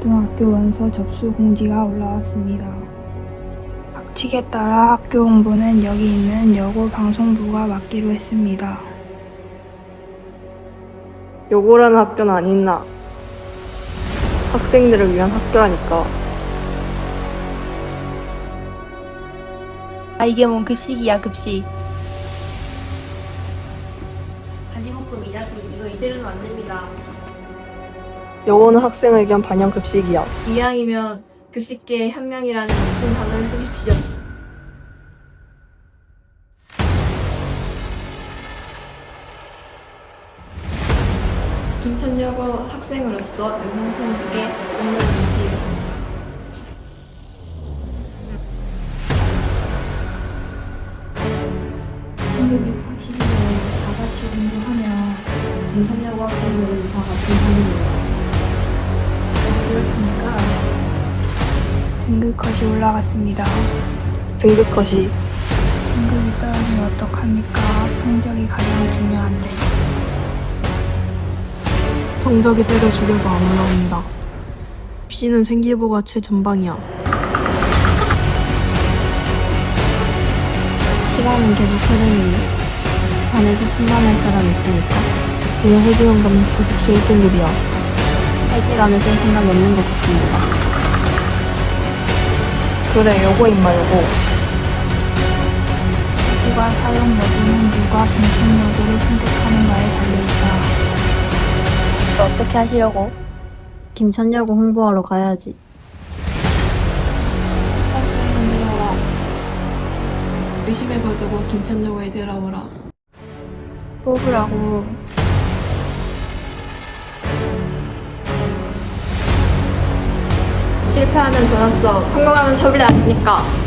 고등학교 원서 접수 공지가 올라왔습니다. 박칙에 따라 학교 홍보는 여기 있는 여고 방송부가 맡기로 했습니다. 요거라는 학교는 안 있나? 학생들을 위한 학교라니까. 아 이게 뭔 급식이야 급식 가지목금 이 자식 이거 이대로는 안 됩니다 요거는 학생 의견 반영 급식이야. 이왕이면 급식계 혁명이라는 높은 단어를 쓰십시오 김천여고 학생으로서 영상선생님께 응원을 드리겠습니다 한국이 확실히 다 같이 공부하면 김천여고 학생들은 다 같은 등급 컷이 올라갔습니다. 등급 컷이 등급이 떨어지면 어떡합니까? 성적이 가장 중요한데. 성적이 때려 죽여도 안 올라옵니다. 입시는 생기부가 최전방이야. 시간은 계속 흐르는데 반에서 분만할 사람 있으니까 지금 해지원 가면 부직시 1등급이야. 해지라면 쓸 생각이 없는 것 같습니다 그래, 요거인 말고. 누가 사용 여부는 누가 김천여고를 선택하는가에 달려있다. 이거 어떻게 하시려고? 김천여고 홍보하러 가야지 들어라. 의심을 거두고 김천여고에 들어오라. 뽑으라고. 실패하면 전학적 성공하면 서울대 아닙니까?